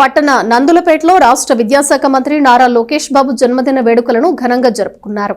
పట్టణ నందులపేటలో రాష్ట్ర విద్యాశాఖ మంత్రి నారా లోకేష్ బాబు జన్మదిన వేడుకలను ఘనంగా జరుపుకున్నారు.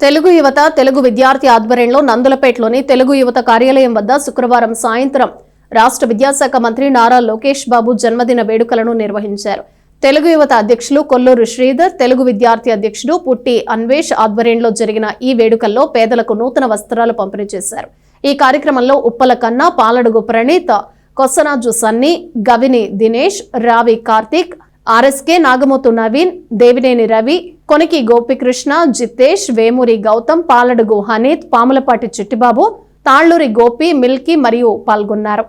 తెలుగు యువత తెలుగు విద్యార్థి ఆధ్వర్యంలో నందులపేటలోని తెలుగు యువత కార్యాలయం వద్ద శుక్రవారం సాయంత్రం రాష్ట్ర విద్యాశాఖ మంత్రి నారా లోకేష్ బాబు జన్మదిన వేడుకలను నిర్వహించారు. తెలుగు యువత అధ్యక్షులు కొల్లూరు శ్రీధర్ తెలుగు విద్యార్థి అధ్యక్షుడు పుట్టి అన్వేష్ ఆధ్వర్యంలో జరిగిన ఈ వేడుకల్లో పేదలకు నూతన వస్త్రాలు పంపిణీ చేశారు. ఈ కార్యక్రమంలో ఉప్పల కన్నా Paladugu Praneetha కొస్సనాజు Sunny Gavini Dinesh Ravi Karthik R S K Nagamuthu Naveen Devineni Ravi Koniki Gopikrishna Jitesh Vemuri Gautam Paladugu Haneeth Pamulapati Chittibabu Talluri Gopi Milky మరియు పాల్గొన్నారు.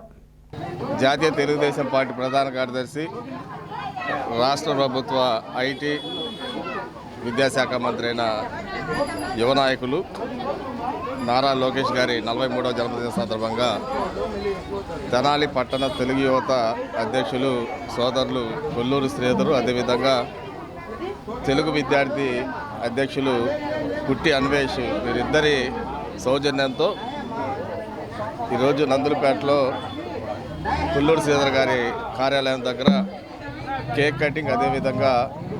జాతీయ తెలుగుదేశం పార్టీ ప్రధాన కార్యదర్శి రాష్ట్ర ప్రభుత్వ ఐటీ విద్యాశాఖ మంత్రి అయిన యువ నాయకులు నారా లోకేష్ గారి నలభై మూడవ జన్మదిన సందర్భంగా తెనాలి పట్టణ తెలుగు యువత అధ్యక్షులు సోదరులు కొల్లూరు శ్రీధరు అదేవిధంగా తెలుగు విద్యార్థి అధ్యక్షులు పుట్టి అన్వేష్ వీరిద్దరి సౌజన్యంతో ఈరోజు నందులపేటలో కొల్లూరు శ్రీధర్ గారి కార్యాలయం దగ్గర కేక్ కటింగ్ అదేవిధంగా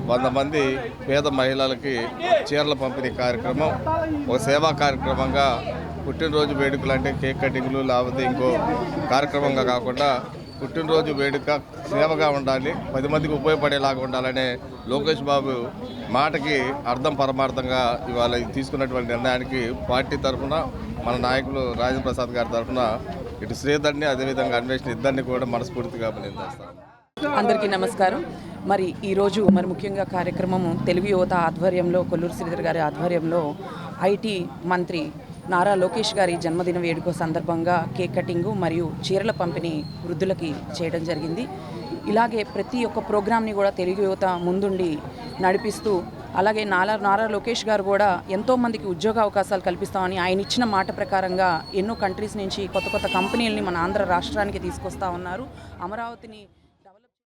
వంద మంది పేద మహిళలకి చీరల పంపిణీ కార్యక్రమం ఒక సేవా కార్యక్రమంగా పుట్టినరోజు వేడుకలు అంటే కేక్ కటింగ్లు లేకపోతే ఇంకో కార్యక్రమంగా కాకుండా పుట్టినరోజు వేడుక సేవగా ఉండాలి పది మందికి ఉపయోగపడేలాగా ఉండాలనే లోకేష్ బాబు మాటకి అర్థం పరమార్థంగా ఇవాళ తీసుకున్నటువంటి నిర్ణయానికి పార్టీ తరఫున మన నాయకులు రాజేంద్ర ప్రసాద్ గారి తరఫున ఇటు శ్రీధర్ని అదేవిధంగా అన్వేషణ ఇద్దరిని కూడా మనస్ఫూర్తిగా పనిచేస్తాం అందరికీ నమస్కారం. మరి ఈరోజు మరి ముఖ్యంగా కార్యక్రమము తెలుగు యువత ఆధ్వర్యంలో కొల్లూరు శ్రీధర్ గారి ఆధ్వర్యంలో ఐటీ మంత్రి నారా లోకేష్ గారి జన్మదిన వేడుక సందర్భంగా కేక్ కటింగు మరియు చీరల పంపిణీ వృద్ధులకి చేయడం జరిగింది. ఇలాగే ప్రతి ఒక్క ప్రోగ్రామ్ని కూడా తెలుగు యువత ముందుండి నడిపిస్తూ అలాగే నారా నారా లోకేష్ గారు కూడా ఎంతోమందికి ఉద్యోగ అవకాశాలు కల్పిస్తామని ఆయన ఇచ్చిన మాట ప్రకారంగా ఎన్నో కంట్రీస్ నుంచి కొత్త కొత్త కంపెనీలని మన ఆంధ్ర రాష్ట్రానికి తీసుకొస్తా ఉన్నారు. అమరావతిని